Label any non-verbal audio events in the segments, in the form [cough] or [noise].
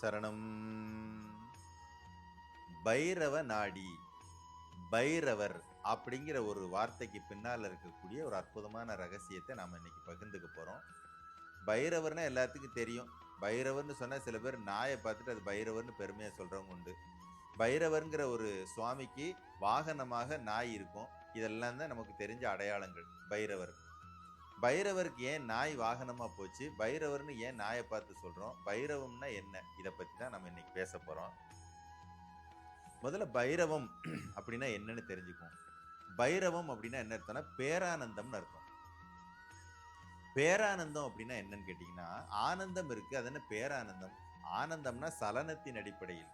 சரணம். பைரவ நாடி பைரவர் அப்படிங்கிற ஒரு வார்த்தைக்கு பின்னால் இருக்கக்கூடிய ஒரு அற்புதமான ரகசியத்தை நாம் இன்னைக்கு பகிர்ந்துக்க போகிறோம் பைரவர்னா எல்லாத்துக்கும் தெரியும். பைரவர்னு சொன்னால் சில பேர் நாயை பார்த்துட்டு அது பைரவர்னு பெருமையாக சொல்கிறவங்க உண்டு. பைரவர்ங்கிற ஒரு சுவாமிக்கு வாகனமாக நாய் இருக்கும். இதெல்லாம் தான் நமக்கு தெரிஞ்ச அடையாளங்கள். பைரவர். பைரவருக்கு ஏன் நாய் வாகனமாக போச்சு? பைரவர்னு ஏன் நாயை பார்த்து சொல்கிறோம் பைரவம்னா என்ன? இதை பற்றி தான் நம்ம இன்னைக்கு பேச போகிறோம் முதல்ல பைரவம் [clears throat] அப்படின்னா என்னன்னு தெரிஞ்சுக்குவோம். பைரவம் அப்படின்னா என்ன அர்த்தம்னா பேரானந்தம்னு அர்த்தம். பேரானந்தம் அப்படின்னா என்னன்னு கேட்டிங்கன்னா ஆனந்தம் இருக்கு அது என்ன பேரானந்தம்? ஆனந்தம்னா சலனத்தின் அடிப்படையில்.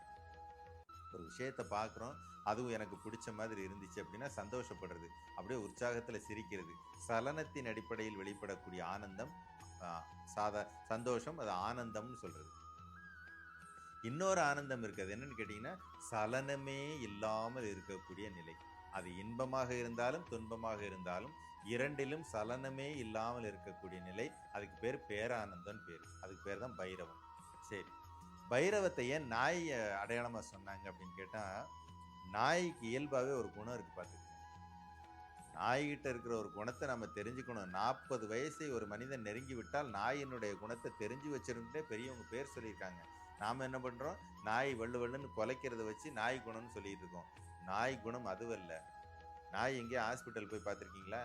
ஒரு விஷயத்தை பார்க்குறோம் அதுவும் எனக்கு பிடிச்ச மாதிரி இருந்துச்சு அப்படின்னா சந்தோஷப்படுறது. அப்படியே உற்சாகத்தில் சிரிக்கிறது. சலனத்தின் அடிப்படையில் வெளிப்படக்கூடிய ஆனந்தம் சாதா சந்தோஷம் அது ஆனந்தம்னு சொல்கிறது இன்னொரு ஆனந்தம் இருக்குது என்னன்னு கேட்டிங்கன்னா சலனமே இல்லாமல் இருக்கக்கூடிய நிலை. அது இன்பமாக இருந்தாலும் துன்பமாக இருந்தாலும் இரண்டிலும் சலனமே இல்லாமல் இருக்கக்கூடிய நிலை. அதுக்கு பேர் பேரானந்தம் பேர். அதுக்கு பேர் தான் பைரவம் சரி. பைரவத்தை ஏன் நாய் அடையாளமாக சொன்னாங்க அப்படின்னு கேட்டால் நாய்க்கு இயல்பாகவே ஒரு குணம் இருக்குது பார்த்துக்கோங்க நாய்கிட்ட இருக்கிற ஒரு குணத்தை நம்ம தெரிஞ்சுக்கணும். நாற்பது வயசை ஒரு மனிதன் நெருங்கி விட்டால் நாயினுடைய குணத்தை தெரிஞ்சு வச்சிருந்துட்டே பெரியவங்க பேர் சொல்லியிருக்காங்க. நாம் என்ன பண்ணுறோம் நாய் வள்ளு வள்ளுன்னு குலைக்கிறத வச்சு நாய் குணம்னு சொல்லிட்டு இருக்கோம். நாய் குணம் அதுவல்ல நாய் எங்கேயும் ஹாஸ்பிட்டல் போய் பார்த்துருக்கீங்களா?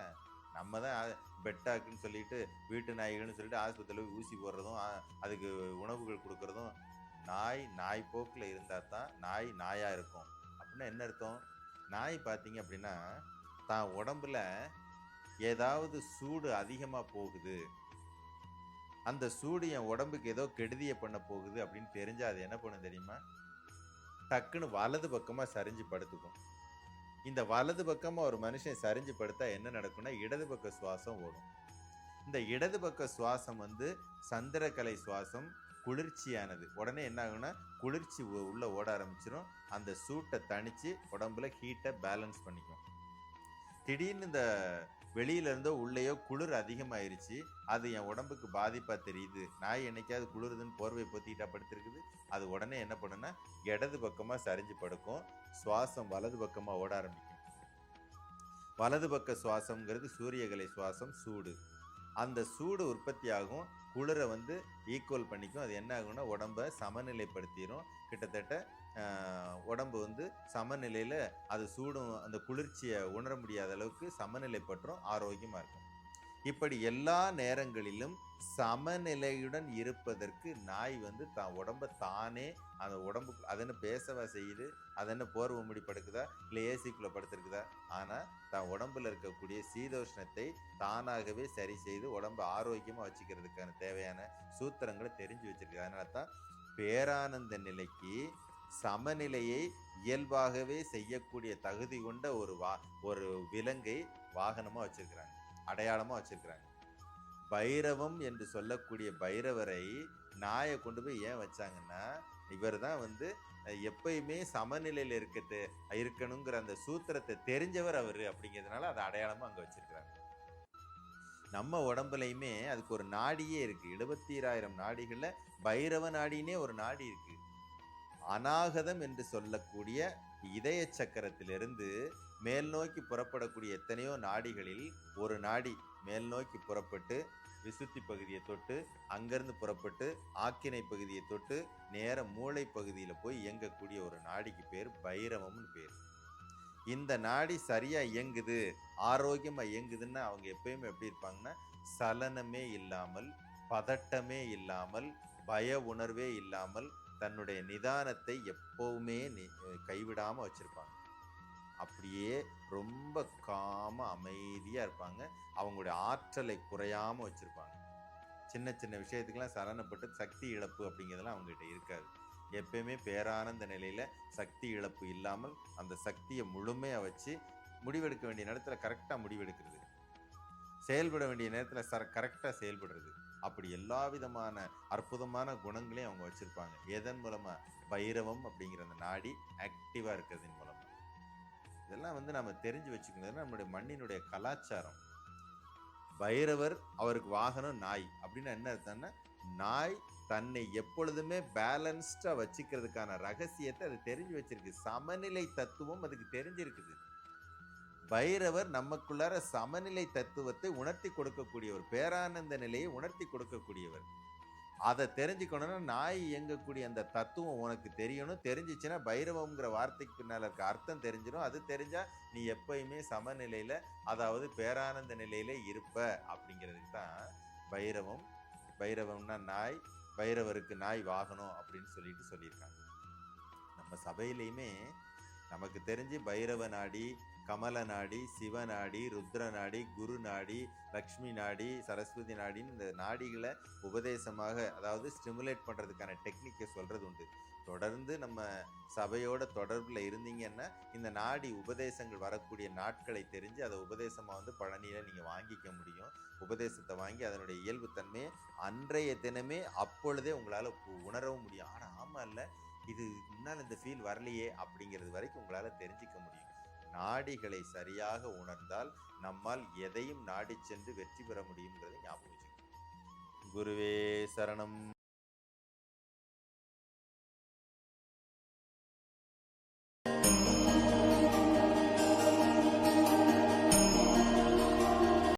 நம்ம தான் பெட்டாக்குன்னு சொல்லிட்டு வீட்டு நாய்கள்னு சொல்லிட்டு ஆஸ்பத்திரியில் போய் ஊசி போடுறதும் அதுக்கு உணவுகள் கொடுக்குறதும் நாய் நாய் போக்கில் இருந்தால் தான் நாய் நாயாக இருக்கும். அப்படின்னா என்ன அர்த்தம்? நாய் பார்த்தீங்க அப்படின்னா தான் உடம்புல ஏதாவது சூடு அதிகமாக போகுது. அந்த சூடு என் உடம்புக்கு ஏதோ கெடுதியை பண்ண போகுது அப்படின்னு தெரிஞ்சால் அது என்ன பண்ணும் தெரியுமா? டக்குன்னு வலது பக்கமாக சரிஞ்சு படுத்துக்கும். இந்த வலது பக்கமாக ஒரு மனுஷன் சரிஞ்சு படுத்தா என்ன நடக்கும்னா இடது பக்க சுவாசம் ஓடும். இந்த இடது பக்க சுவாசம் வந்து சந்திரக்கலை சுவாசம் குளிர்ச்சியானது. உடனே என்ன ஆகும்னா குளிர்ச்சி உள்ளே உள்ள ஓட ஆரம்பிச்சிடும் அந்த சூட்டை தணிச்சு உடம்புல ஹீட்டை பேலன்ஸ் பண்ணிக்கும். திடீர்னு இந்த வெளியில இருந்தோ உள்ளேயோ குளிர் அதிகமாயிருச்சு. அது என் உடம்புக்கு பாதிப்பா தெரியுது. நாய் என்னைக்காவது குளிருதுன்னு போர்வை பொத்திக்கிட்டா படுத்திருக்குது. அது உடனே என்ன பண்ணுன்னா இடது பக்கமா சரிஞ்சு படுக்கும். சுவாசம் வலது பக்கமா ஓட ஆரம்பிக்கும். வலது பக்க சுவாசம்ங்கிறது சூரியகலை சுவாசம் சூடு. அந்த சூடு உற்பத்தி ஆகும் குளிரை வந்து ஈக்குவல் பண்ணிக்கும். அது என்ன ஆகும்னா உடம்ப சமநிலைப்படுத்திடும் கிட்டத்தட்ட உடம்பு வந்து சமநிலையில் அது சூடும் அந்த குளிர்ச்சியை உணர முடியாத அளவுக்கு சமநிலைப்பற்றும் ஆரோக்கியமாக இருக்கும். இப்படி எல்லா நேரங்களிலும் சமநிலையுடன் இருப்பதற்கு நாய் வந்து தான் உடம்ப தானே அந்த உடம்பு அது என்ன பேசவா செய்யுது? அது என்ன போர்வை முடி படுக்குதா? இல்லை ஏசிக்குள்ளே படுத்திருக்குதா? ஆனால் தான் உடம்புல இருக்கக்கூடிய சீதோஷ்ணத்தை தானாகவே சரி செய்து உடம்பை ஆரோக்கியமாக வச்சுக்கிறதுக்கான தேவையான சூத்திரங்களை தெரிஞ்சு வச்சுருக்கு. அதனால தான் பேரானந்த நிலைக்கு சமநிலையை இயல்பாகவே செய்யக்கூடிய தகுதி கொண்ட ஒரு வா ஒரு விலங்கை வாகனமாக வச்சுருக்கிறாங்க. அடையாளமாக வச்சுருக்கிறாங்க. பைரவம் என்று சொல்லக்கூடிய பைரவரை நாயை கொண்டு போய் ஏன் வச்சாங்கன்னா இவர் தான் வந்து எப்பயுமே சமநிலையில் இருக்கிறது இருக்கணுங்கிற அந்த சூத்திரத்தை தெரிஞ்சவர் அவர் அப்படிங்கிறதுனால அதை அடையாளமாக அங்கே வச்சுருக்கிறாங்க. நம்ம உடம்புலையுமே அதுக்கு ஒரு நாடியே இருக்கு. எழுபத்தீராயிரம் நாடிகளில் பைரவ நாடினே ஒரு நாடி இருக்குது அநாகதம் என்று சொல்லக்கூடிய இதய சக்கரத்திலிருந்து மேல் நோக்கி புறப்படக்கூடிய எத்தனையோ நாடிகளில் ஒரு நாடி மேல் நோக்கி புறப்பட்டு விசுத்தி பகுதியை தொட்டு அங்கிருந்து புறப்பட்டு ஆக்கினை பகுதியை தொட்டு நேர மூளை பகுதியில் போய் இயங்கக்கூடிய ஒரு நாடிக்கு பேர் பைரவம்னு பேர். இந்த நாடி சரியாக இயங்குது ஆரோக்கியமாக இயங்குதுன்னா அவங்க எப்பயுமே எப்படி இருப்பாங்கன்னா சலனமே இல்லாமல் பதட்டமே இல்லாமல் பய உணர்வே இல்லாமல் தன்னுடைய நிதானத்தை எப்போவுமே நி- வச்சுருப்பாங்க. அப்படியே ரொம்ப காம அமைதியாக இருப்பாங்க. அவங்களுடைய ஆற்றலை குறையாம வச்சுருப்பாங்க. சின்ன சின்ன விஷயத்துக்கெல்லாம் சலனப்பட்டு சக்தி இழப்பு அப்படிங்கிறதெல்லாம் அவங்ககிட்ட இருக்காது. எப்பயுமே பேரானந்த நிலையில் சக்தி இழப்பு இல்லாமல் அந்த சக்தியை முழுமையாக வச்சு முடிவெடுக்க வேண்டிய நேரத்தில் கரெக்டாக முடிவெடுக்கிறது. செயல்பட வேண்டிய நேரத்தில் சர கரெக்டாக செயல்படுறது. அப்படி எல்லா விதமான அற்புதமான குணங்களையும் அவங்க வச்சிருப்பாங்க. எதன் மூலமா? பைரவம் அப்படிங்கிற அந்த நாடி ஆக்டிவா இருக்கிறதின் மூலம். இதெல்லாம் வந்து நம்ம தெரிஞ்சு வச்சுக்கணும். நம்மளுடைய மண்ணினுடைய கலாச்சாரம். பைரவர் அவருக்கு வாகனம் நாய் அப்படின்னா என்ன அர்த்தம்னா நாய் தன்னை எப்பொழுதுமே பேலன்ஸ்டா வச்சுக்கிறதுக்கான ரகசியத்தை அது தெரிஞ்சு வச்சிருக்கு. சமநிலை தத்துவம் அதுக்கு தெரிஞ்சிருக்குது. பைரவர் நமக்குள்ளார சமநிலை தத்துவத்தை உணர்த்தி கொடுக்கக்கூடியவர் பேரானந்த நிலையை உணர்த்தி கொடுக்கக்கூடியவர். அதை தெரிஞ்சுக்கணும்னா நாய் இயங்கக்கூடிய அந்த தத்துவம் உனக்கு தெரியணும். தெரிஞ்சிச்சுன்னா பைரவம்ங்கிற வார்த்தைக்கு பின்னால் இருக்க அர்த்தம் தெரிஞ்சிடும் அது தெரிஞ்சா நீ எப்பயுமே சமநிலையில அதாவது பேரானந்த நிலையில இருப்ப. அப்படிங்கிறதுக்கு தான் பைரவம் பைரவம்னா நாய் பைரவருக்கு நாய் வாகனம் அப்படின்னு சொல்லிட்டு சொல்லியிருக்காங்க. நம்ம சபையிலையுமே நமக்கு தெரிஞ்சு பைரவ நாடி கமல நாடி சிவ நாடி ருத்ர நாடி குரு நாடி லக்ஷ்மி நாடி சரஸ்வதி நாடின்னு இந்த நாடிகளை உபதேசமாக அதாவது ஸ்டிமுலேட் பண்ணுறதுக்கான டெக்னிக்கை சொல்கிறது உண்டு. தொடர்ந்து நம்ம சபையோட தொடர்பில் இருந்தீங்கன்னா இந்த நாடி உபதேசங்கள் வரக்கூடிய நாட்களை தெரிஞ்சு அதை உபதேசமாக வந்து பழனியில் நீங்கள் வாங்கிக்க முடியும். உபதேசத்தை வாங்கி அதனுடைய இயல்புத்தன்மையை அன்றைய தினமே அப்பொழுதே உங்களால் உணரவும் முடியும். ஆனால் ஆமாம் இல்லை இது முன்னால் இந்த ஃபீல் வரலையே அப்படிங்கிறது வரைக்கும் உங்களால் தெரிஞ்சிக்க முடியும். நாடிகளை சரியாக உணர்ந்தால் நம்மால் எதையும் நாடி சென்று வெற்றி பெற முடியுங்கிறதை ஞாபகம் வச்சுக்கணும். குருவே சரணம்.